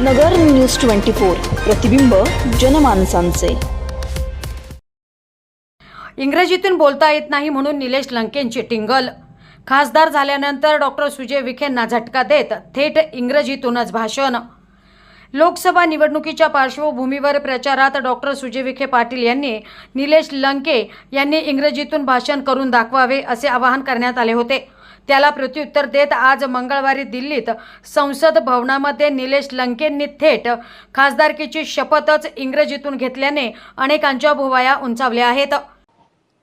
नगर news twenty four प्रतिबिंब जनमानसांचे. इंग्रजीतून बोलता येत नाही म्हणून निलेश लंकेंची टिंगल. खासदार झाल्यानंतर डॉक्टर सुजय विखेंना झटका देत थेट इंग्रजीतूनच भाषण. लोकसभा निवडणुकीच्या पार्श्वभूमीवर प्रचारात डॉक्टर सुजय विखे पाटील यांनी निलेश लंके यांनी इंग्रजीतून भाषण करून दाखवावे असे आवाहन करण्यात आले होते. त्याला प्रत्युत्तर देत आज मंगळवारी दिल्लीत संसद भवनामध्ये निलेश लंकेंनी थेट खासदारकीची शपथच इंग्रजीतून घेतल्याने अनेकांच्या भुवाया उंचावल्या आहेत.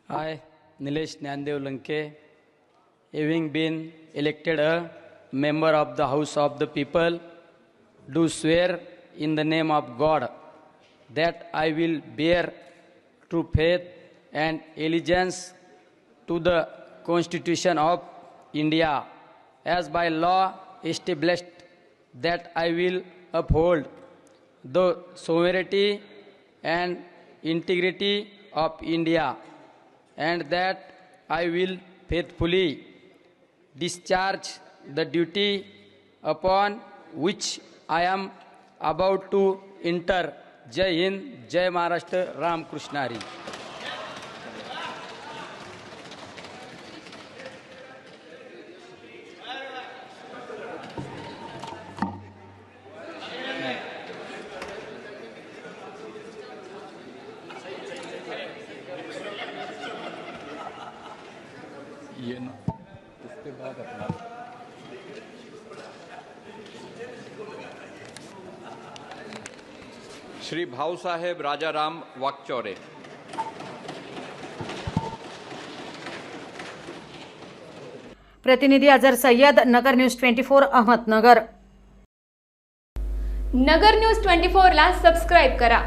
I Nilesh Dnyandev Lanke having been elected a member of the house of the people do swear in the name of God that I will bear true faith and allegiance to the constitution of India as by law established that I will uphold the sovereignty and integrity of India and that I will faithfully discharge the duty upon which I am about to enter. Jai Hind, Jai Maharashtra, Ram ये ना। इसके बाद अपना। श्री भाव साहेब राजा राम वाकचौरे। प्रतिनिधि Azhar Sayyed Nagar news 24 Ahmednagar. Nagar news 24 ला subscribe करा।